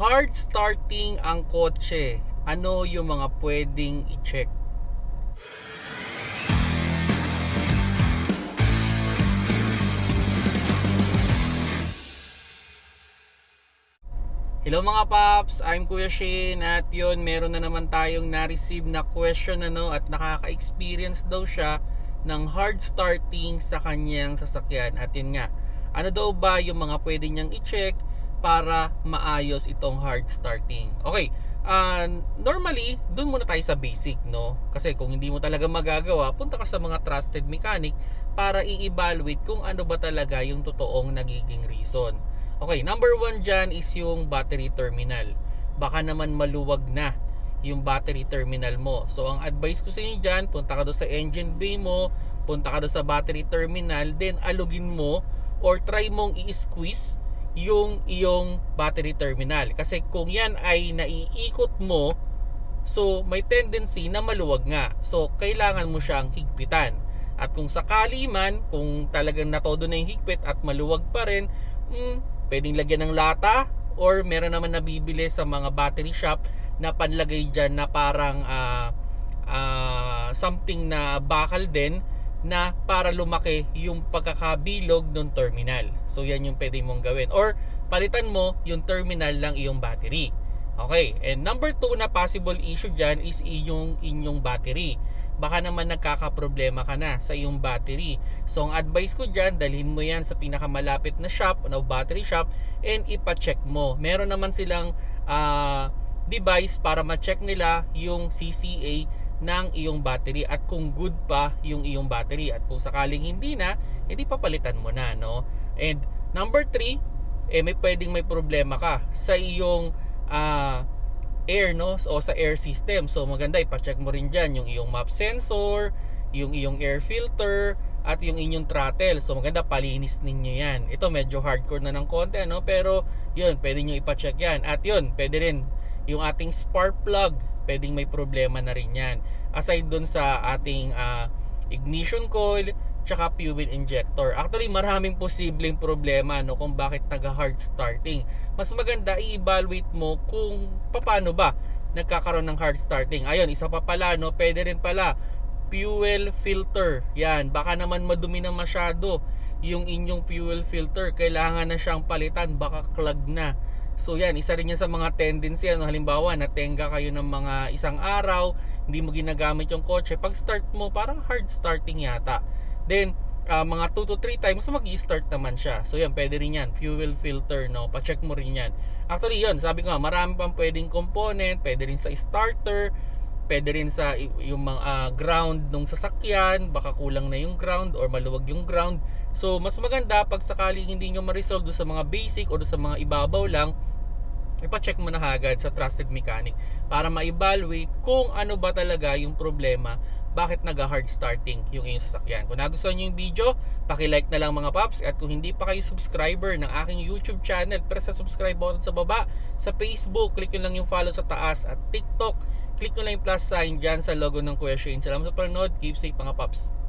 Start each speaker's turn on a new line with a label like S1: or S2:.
S1: hard starting ang kotse, ano yung mga pwedeng i-check? Hello mga paps, I'm Kuya Shane at yun, meron na naman tayong na-receive na question ano at nakaka-experience daw siya ng hard starting sa kanyang sasakyan. At yun nga, ano daw ba yung mga pwede niyang i-check para maayos itong hard starting. Okay, uh, normally, dun muna tayo sa basic, no? Kasi kung hindi mo talaga magagawa, punta ka sa mga trusted mechanic para i-evaluate kung ano ba talaga yung totoong nagiging reason. Okay, number one dyan is yung battery terminal. Baka naman maluwag na yung battery terminal mo. So, ang advice ko sa inyo dyan, punta ka doon sa engine bay mo, punta ka doon sa battery terminal, then alugin mo or try mong i-squeeze yung iyong battery terminal. Kasi kung yan ay naiikot mo, so may tendency na maluwag nga. So, kailangan mo siyang higpitan. At kung sakali man, kung talagang natodo na yung higpit at maluwag pa rin, hmm, pwedeng lagyan ng lata or meron naman nabibili sa mga battery shop na panlagay dyan na parang uh, uh, something na bakal din na para lumaki yung pagkakabilog ng terminal. So yan yung pwede mong gawin. Or palitan mo yung terminal lang iyong battery. Okay, and number 2 na possible issue dyan is yung inyong battery baka naman nagkakaproblema ka na sa iyong battery. So ang advice ko dyan, dalhin mo yan sa pinakamalapit na shop, na battery shop, and ipa-check mo. Meron naman silang uh, device para ma-check nila yung CCA ng iyong battery at kung good pa yung iyong battery at kung sakaling hindi na, hindi papalitan mo na, no? And number 3, eh may pwedeng may problema ka sa iyong uh, air no o sa air system. So maganda ipa-check mo rin diyan yung iyong map sensor, yung iyong air filter at yung inyong throttle. So maganda palinis ninyo 'yan. Ito medyo hardcore na ng konti no pero 'yun, pwede niyo ipa-check 'yan. At 'yun, pwede rin yung ating spark plug, pwedeng may problema na rin 'yan. Aside dun sa ating uh, ignition coil, tsaka fuel injector. Actually, maraming posibleng problema no kung bakit taga-hard starting. Mas maganda i-evaluate mo kung paano ba nagkakaroon ng hard starting. Ayun, isa pa pala no, pwede rin pala fuel filter. Yan, baka naman madumi na masyado yung inyong fuel filter. Kailangan na siyang palitan, baka clog na. So yan, isa rin yan sa mga tendency. Ano, halimbawa, natenga kayo ng mga isang araw, hindi mo ginagamit yung kotse. Pag start mo, parang hard starting yata. Then, uh, mga 2 to 3 times mag start naman siya. So yan, pwede rin yan. Fuel filter, no? Pa-check mo rin yan. Actually, yun, sabi ko nga, marami pang pwedeng component. Pwede rin sa starter. Pwede rin sa yung mga uh, ground nung sasakyan. Baka kulang na yung ground or maluwag yung ground. So, mas maganda pag sakali hindi nyo ma-resolve sa mga basic o sa mga ibabaw lang, ipa-check mo na agad sa trusted mechanic para ma-evaluate kung ano ba talaga yung problema bakit naga-hard starting yung inyong sasakyan. Kung nagustuhan nyo yung video, paki-like na lang mga paps at kung hindi pa kayo subscriber ng aking YouTube channel, press sa subscribe button sa baba. Sa Facebook, click nyo lang yung follow sa taas at TikTok, click nyo lang yung plus sign dyan sa logo ng Kuya Shane. Salamat sa panonood. Keep safe mga paps.